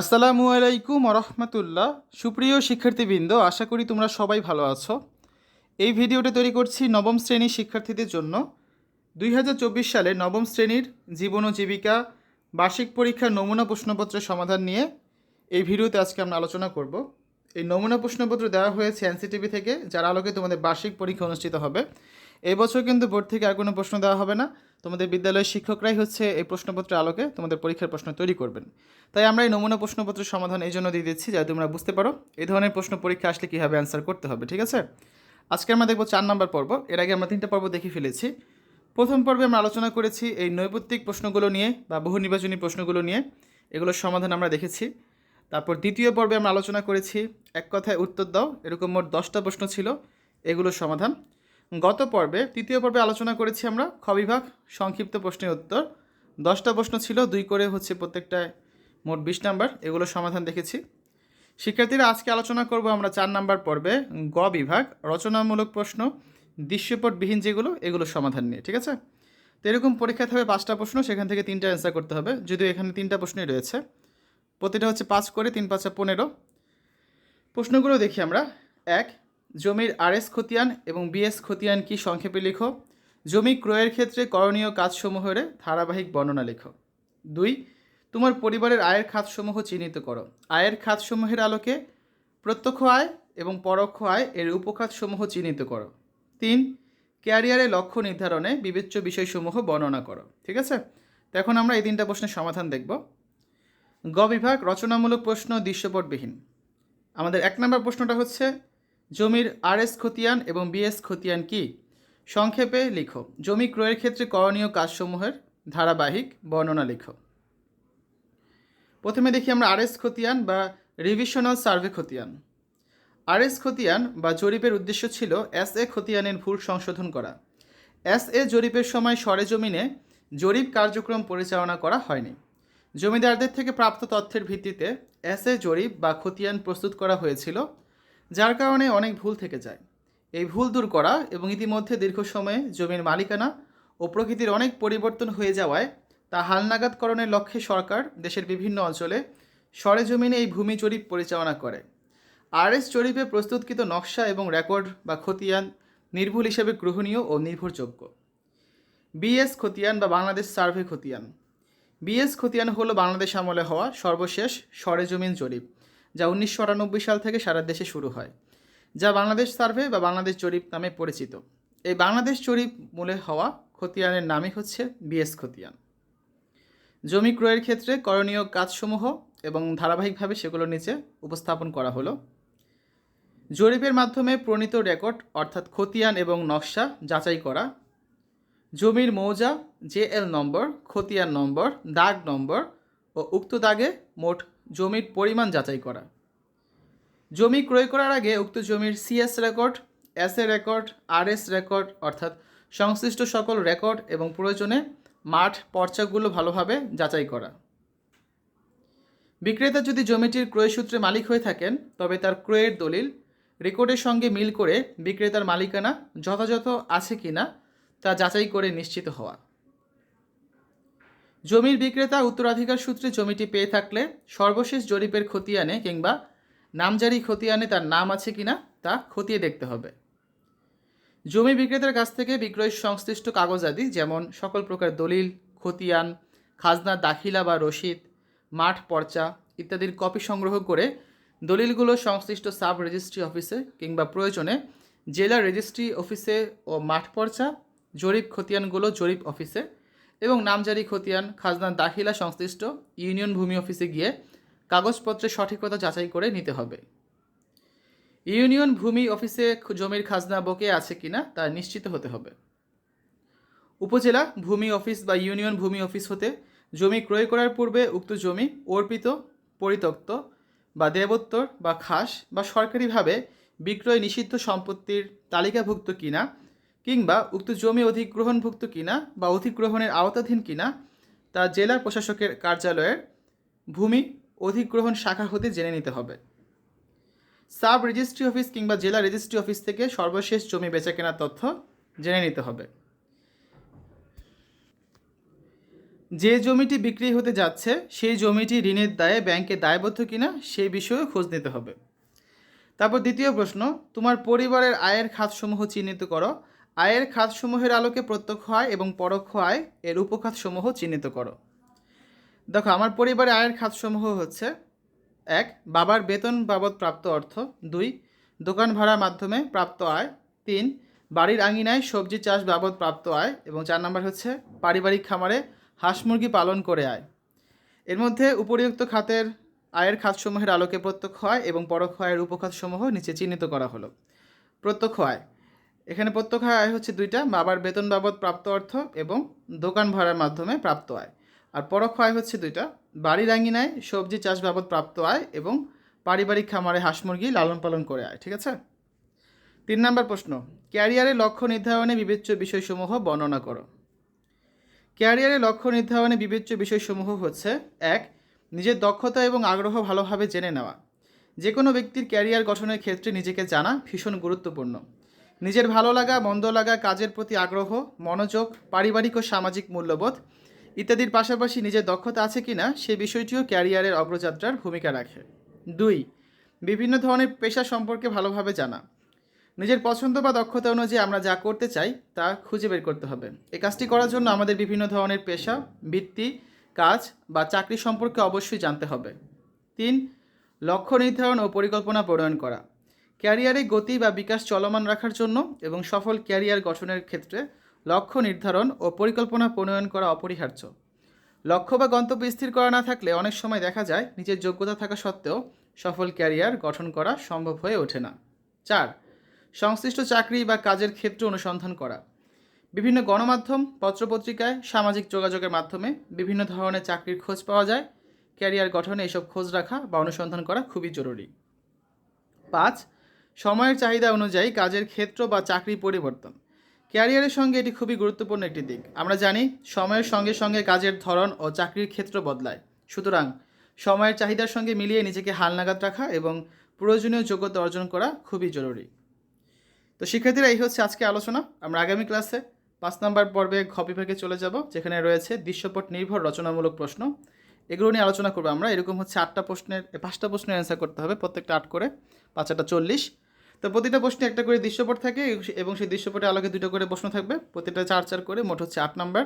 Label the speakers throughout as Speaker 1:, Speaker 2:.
Speaker 1: আসসালামু আলাইকুম রহমতুল্লাহ সুপ্রিয় শিক্ষার্থীবৃন্দ, আশা করি তোমরা সবাই ভালো আছো। এই ভিডিওটি তৈরি করছি নবম শ্রেণির শিক্ষার্থীদের জন্য। দুই হাজার চব্বিশ সালে নবম শ্রেণির জীবন ও জীবিকা বার্ষিক পরীক্ষার নমুনা প্রশ্নপত্রের সমাধান নিয়ে এই ভিডিওতে আজকে আমরা আলোচনা করব। এই নমুনা প্রশ্নপত্র দেওয়া হয়েছে এনসিটিভি থেকে, যার আলোকে তোমাদের বার্ষিক পরীক্ষা অনুষ্ঠিত হবে। এবছর কিন্তু বোর্ড থেকে আর কোনো প্রশ্ন দেওয়া হবে না। তোমাদের বিদ্যালয়ের শিক্ষকরাই হচ্ছে এই প্রশ্নপত্রের আলোকে তোমাদের পরীক্ষার প্রশ্ন তৈরি করবেন। তাই আমরা এই নমুনা প্রশ্নপত্রের সমাধান এই জন্য দিয়ে দিচ্ছি যাতে তোমরা বুঝতে পারো এই ধরনের প্রশ্ন পরীক্ষা আসলে কীভাবে অ্যান্সার করতে হবে, ঠিক আছে? আজকে আমরা দেখব চার নম্বর পর্ব। এর আগে আমরা তিনটা পর্ব দেখে ফেলেছি। প্রথম পর্বে আমরা আলোচনা করেছি এই নৈপত্তিক প্রশ্নগুলো নিয়ে বা বহু নির্বাচনী প্রশ্নগুলো নিয়ে। এগুলোর সমাধান আমরা দেখেছি। তারপর দ্বিতীয় পর্বে আমরা আলোচনা করেছি, এক কথায় উত্তর দাও, এরকম মোট দশটা প্রশ্ন ছিল, এগুলোর সমাধান। গত পর্বে, তৃতীয় পর্বে আলোচনা করেছি আমরা খ বিভাগ সংক্ষিপ্ত প্রশ্নের উত্তর। দশটা প্রশ্ন ছিল, দুই করে হচ্ছে প্রত্যেকটায় মোট বিশ নাম্বার এগুলোর সমাধান দেখেছি। শিক্ষার্থীরা, আজকে আলোচনা করব আমরা চার নাম্বার পর্বে, গ বিভাগ, রচনামূলক প্রশ্ন, দৃশ্যপটবিহীন যেগুলো এগুলোর সমাধান নিয়ে, ঠিক আছে? তো এরকম পরীক্ষা থাকবে পাঁচটা প্রশ্ন, সেখান থেকে তিনটা অ্যান্সার করতে হবে, যদিও এখানে তিনটা প্রশ্নই রয়েছে। প্রতিটা হচ্ছে পাঁচ করে, তিন পাঁচা পনেরো। প্রশ্নগুলো দেখি আমরা। এক জমির আরএস খতিয়ান এবং বিএস খতিয়ান কি সংক্ষেপে লেখো? জমি ক্রয়ের ক্ষেত্রে করণীয় কাজসমূহের ধারাবাহিক বর্ণনা লেখো। দুই, তোমার পরিবারের আয়ের খাতসমূহ চিহ্নিত করো। আয়ের খাতসমূহের আলোকে প্রত্যক্ষ আয় এবং পরোক্ষ আয় এর উপখাতসমূহ চিহ্নিত করো। তিন ক্যারিয়ারের লক্ষ্য নির্ধারণে বিবেচ্য বিষয়সমূহ বর্ণনা করো। ঠিক আছে? তো এখন আমরা এই তিনটা প্রশ্নের সমাধান দেখব। গ বিভাগ রচনামূলক প্রশ্ন দৃশ্যপটবিহীন। আমাদের এক নম্বর প্রশ্নটা হচ্ছে জমির আরএস খতিয়ান এবং বিএস খতিয়ান কি? সংক্ষেপে লিখো। জমি ক্রয়ের ক্ষেত্রে করণীয় কাজসমূহের ধারাবাহিক বর্ণনা লিখো। প্রথমে দেখি আমরা আরএস খতিয়ান বা রিভিশনাল সার্ভে খতিয়ান। আরএস খতিয়ান বা জরিপের উদ্দেশ্য ছিল এস এ খতিয়ানের ভুল সংশোধন করা। এস এ জরিপের সময় সরেজমিনে জরিপ কার্যক্রম পরিচালনা করা হয়নি। জমিদারদের থেকে প্রাপ্ত তথ্যের ভিত্তিতে এস এ জরিপ বা খতিয়ান প্রস্তুত করা হয়েছিল যার কারণে অনেক ভুল থেকে যায়। এই ভুল দূর করা এবং ইতিমধ্যে দীর্ঘ সময়ে জমির মালিকানা ও প্রকৃতির অনেক পরিবর্তন হয়ে যাওয়ায় তা হালনাগাদকরণের লক্ষ্যে সরকার দেশের বিভিন্ন অঞ্চলে সরেজমিনে এই ভূমি জরিপ পরিচালনা করে। আরএস জরিপে প্রস্তুতকৃত নকশা এবং রেকর্ড বা খতিয়ান নির্ভুল হিসেবে গ্রহণীয় ও নির্ভরযোগ্য। বিএস খতিয়ান বা বাংলাদেশ সার্ভে খতিয়ান। বিএস খতিয়ান হলো বাংলাদেশ আমলে হওয়া সর্বশেষ সরেজমিন জরিপ। যা উনিশশো আটানব্বই সাল থেকে সারা দেশে শুরু হয়, যা বাংলাদেশ সার্ভে বা বাংলাদেশ জরিপ নামে পরিচিত। এই বাংলাদেশ জরিপ মূলে হওয়া খতিয়ানের নামই হচ্ছে বিএস খতিয়ান। জমি ক্রয়ের ক্ষেত্রে করণীয় কাজসমূহ এবং ধারাবাহিকভাবে সেগুলো নিচে উপস্থাপন করা হলো। জরিপের মাধ্যমে প্রণীত রেকর্ড, অর্থাৎ খতিয়ান এবং নকশা যাচাই করা, জমির মৌজা, জেএল নম্বর, খতিয়ান নম্বর, দাগ নম্বর ও উক্ত দাগে মোট জমির পরিমাণ যাচাই করা। জমি ক্রয় করার আগে উক্ত জমির CS record S A record R S record অর্থাৎ সংশ্লিষ্ট সকল রেকর্ড এবং প্রয়োজনে মাঠ, পর্চাগুলো ভালোভাবে যাচাই করা। বিক্রেতা যদি জমিটির ক্রয়সূত্রে মালিক হয়ে থাকেন, তবে তার ক্রয়ের দলিল রেকর্ডের সঙ্গে মিল করে বিক্রেতার মালিকানা যথাযথ আছে কিনা তা যাচাই করে নিশ্চিত হওয়া। জমির বিক্রেতা উত্তরাধিকার সূত্রে জমিটি পেয়ে থাকলে সর্বশেষ জরিপের খতিয়ানে কিংবা নামজারি খতিয়ানে তার নাম আছে কিনা তা খতিয়ে দেখতে হবে। জমি বিক্রেতার কাছ থেকে বিক্রয় সংশ্লিষ্ট কাগজাদি যেমন সকল প্রকার দলিল, খতিয়ান, খাজনা দাখিলা বা রসিদ, মাঠ পর্চা ইত্যাদির কপি সংগ্রহ করে দলিলগুলো সংশ্লিষ্ট সাব রেজিস্ট্রি অফিসে কিংবা প্রয়োজনে জেলা রেজিস্ট্রি অফিসে ও মাঠ পর্চা, জরিপ খতিয়ানগুলো জরিপ অফিসে এবং নামজারি খতিয়ান খাজনা দাখিলা সংশ্লিষ্ট ইউনিয়ন ভূমি অফিসে গিয়ে কাগজপত্রের সঠিকতা যাচাই করে নিতে হবে। ইউনিয়ন ভূমি অফিসে জমির খাজনা বকে আছে কিনা তা নিশ্চিত হতে হবে। উপজেলা ভূমি অফিস বা ইউনিয়ন ভূমি অফিস হতে জমি ক্রয় করার পূর্বে উক্ত জমি অর্পিত, পরিত্যক্ত বা দেবোত্তর বা খাস বা সরকারিভাবে বিক্রয় নিষিদ্ধ সম্পত্তির তালিকাভুক্ত কিনা কিংবা উক্ত জমি অধিগ্রহণভুক্ত কিনা বা অধিগ্রহণের আওতাধীন কিনা, তা জেলার প্রশাসকের কার্যালয়ের ভূমি অধিগ্রহণ শাখা হতে জেনে নিতে হবে। সাব রেজিস্ট্রি অফিস কিংবা জেলা রেজিস্ট্রি অফিস থেকে সর্বশেষ জমি বেচা কেনার তথ্য জেনে নিতে হবে। যে জমিটি বিক্রি হতে যাচ্ছে, সেই জমিটি ঋণের দায়ে ব্যাংকে দায়বদ্ধ কিনা সেই বিষয়েও খোঁজ নিতে হবে। তারপর দ্বিতীয় প্রশ্ন, তোমার পরিবারের আয়ের খাতসমূহ চিহ্নিত করো আয়ের খাতসমূহের আলোকে প্রত্যক্ষ আয় এবং পরোক্ষ আয় এর উপখাতসমূহ চিহ্নিত করো। দেখো, আমার পরিবারে আয়ের খাতসমূহ হচ্ছে, এক, বাবার বেতন বাবদ প্রাপ্ত অর্থ, দুই, দোকান ভাড়ার মাধ্যমে প্রাপ্ত আয়, তিন, বাড়ির আঙিনায় সবজি চাষ বাবদ প্রাপ্ত আয়, এবং চার নম্বর হচ্ছে পারিবারিক খামারে হাঁস মুরগি পালন করে আয়। এর মধ্যে উপরিউক্ত খাতের আয়ের খাতসমূহের আলোকে প্রত্যক্ষ আয় এবং পরোক্ষ আয়ের উপখাতসমূহ নিচে চিহ্নিত করা হলো। প্রত্যক্ষ আয়। এখানে প্রত্যক্ষ আয় হচ্ছে দুইটা বাবার বেতন বাবদ প্রাপ্ত অর্থ এবং দোকান ভাড়ার মাধ্যমে প্রাপ্ত আয়। আর পরোক্ষ আয় হচ্ছে দুইটা, বাড়ির আঙিনায় সবজি চাষ বাবদ প্রাপ্ত আয় এবং পারিবারিক খামারে হাঁস মুরগি লালন পালন করে আয়, ঠিক আছে? তিন নম্বর প্রশ্ন ক্যারিয়ারের লক্ষ্য নির্ধারণে বিবেচ্য বিষয়সমূহ বর্ণনা করো। ক্যারিয়ারের লক্ষ্য নির্ধারণে বিবেচ্য বিষয়সমূহ হচ্ছে, এক, নিজের দক্ষতা এবং আগ্রহ ভালোভাবে জেনে নেওয়া। যে কোনো ব্যক্তির ক্যারিয়ার গঠনের ক্ষেত্রে নিজেকে জানা ভীষণ গুরুত্বপূর্ণ। নিজের ভালো লাগা, মন্দ লাগা, কাজের প্রতি আগ্রহ, মনোযোগ, পারিবারিক ও সামাজিক মূল্যবোধ ইত্যাদির পাশাপাশি নিজের দক্ষতা আছে কি না, সে বিষয়টিও ক্যারিয়ারের অগ্রযাত্রার ভূমিকা রাখে। দুই, বিভিন্ন ধরনের পেশা সম্পর্কে ভালোভাবে জানা। নিজের পছন্দ বা দক্ষতা অনুযায়ী আমরা যা করতে চাই, তা খুঁজে বের করতে হবে। এই কাজটি করার জন্য আমাদের বিভিন্ন ধরনের পেশা, বৃত্তি, কাজ বা চাকরি সম্পর্কে অবশ্যই জানতে হবে। তিন, লক্ষ্য নির্ধারণ ও পরিকল্পনা প্রণয়ন করা। ক্যারিয়ারে গতি বা বিকাশ চলমান রাখার জন্য এবং সফল ক্যারিয়ার গঠনের ক্ষেত্রে লক্ষ্য নির্ধারণ ও পরিকল্পনা প্রণয়ন করা অপরিহার্য। লক্ষ্য বা গন্তব্য স্থির করা না থাকলে অনেক সময় দেখা যায় নিজের যোগ্যতা থাকা সত্ত্বেও সফল ক্যারিয়ার গঠন করা সম্ভব হয়ে ওঠে না। চার, সংশ্লিষ্ট চাকরি বা কাজের ক্ষেত্র অনুসন্ধান করা। বিভিন্ন গণমাধ্যম, পত্রপত্রিকায় সামাজিক যোগাযোগের মাধ্যমে বিভিন্ন ধরনের চাকরির খোঁজ পাওয়া যায়। ক্যারিয়ার গঠনে এসব খোঁজ রাখা বা অনুসন্ধান করা খুবই জরুরি। পাঁচ সময়ের চাহিদা অনুযায়ী কাজের ক্ষেত্র বা চাকরি পরিবর্তন। ক্যারিয়ারের সঙ্গে এটি খুবই গুরুত্বপূর্ণ একটি দিক। আমরা জানি, সময়ের সঙ্গে সঙ্গে কাজের ধরন ও চাকরির ক্ষেত্র বদলায়। সুতরাং, সময়ের চাহিদার সঙ্গে মিলিয়ে নিজেকে হালনাগাদ রাখা এবং প্রয়োজনীয় যোগ্যতা অর্জন করা খুবই জরুরি। তো শিক্ষার্থীরা, এই হচ্ছে আজকে আলোচনা। আমরা আগামী ক্লাসে পাঁচ নম্বর পর্বে ঘ বিভাগে চলে যাব, যেখানে রয়েছে দৃশ্যপট নির্ভর রচনামূলক প্রশ্ন। এগুলো নিয়ে আলোচনা করব আমরা। এরকম হচ্ছে আটটা প্রশ্নের, পাঁচটা প্রশ্নের অ্যান্সার করতে হবে প্রত্যেকটা আট করে। পাঁচ আটটা চল্লিশ। তো প্রতিটা প্রশ্নে একটা করে দৃশ্যপট থাকে, এবং সেই দৃশ্যপটে আলোকে দুটো করে প্রশ্ন থাকবে। প্রতিটা চার চার করে, মোট হচ্ছে আট নাম্বার।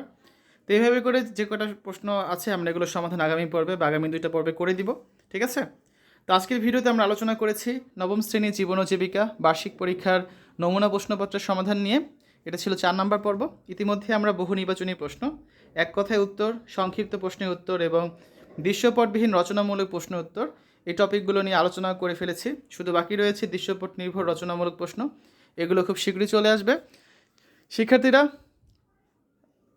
Speaker 1: তো এইভাবে করে যে কটা প্রশ্ন আছে, আমরা এগুলোর সমাধান আগামী পর্বে বা আগামী দুইটা পর্বে করে দিব, ঠিক আছে? তো আজকের ভিডিওতে আমরা আলোচনা করেছি নবম শ্রেণি জীবন ও জীবিকা, বার্ষিক পরীক্ষার নমুনা প্রশ্নপত্রের সমাধান নিয়ে। এটা ছিল চার নাম্বার পর্ব। ইতিমধ্যে আমরা বহু নির্বাচনী প্রশ্ন, এক কথায় উত্তর, সংক্ষিপ্ত প্রশ্নের উত্তর এবং দৃশ্যপটবিহীন রচনামূলক প্রশ্ন উত্তর। এই টপিকগুলো নিয়ে আলোচনা করে ফেলেছি। শুধু বাকি রয়েছে দৃশ্যপট নির্ভর রচনামূলক প্রশ্ন। এগুলো খুব শীঘ্রই চলে আসবে। শিক্ষার্থীরা,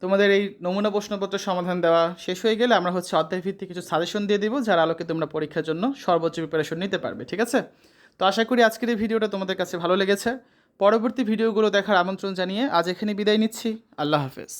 Speaker 1: তোমাদের এই নমুনা প্রশ্নপত্র সমাধান দেওয়া শেষ হয়ে গেলে আমরা হচ্ছে অধ্যায় ভিত্তিক কিছু সাজেশন দিয়ে দিব, যার আলোকে তোমরা পরীক্ষার জন্য সর্বোচ্চ প্রিপারেশন নিতে পারবে, ঠিক আছে? তো আশা করি আজকের এই ভিডিওটা তোমাদের কাছে ভালো লেগেছে। পরবর্তী ভিডিওগুলো দেখার আমন্ত্রণ জানিয়ে আজ এখানে বিদায় নিচ্ছি। আল্লাহ হাফেজ।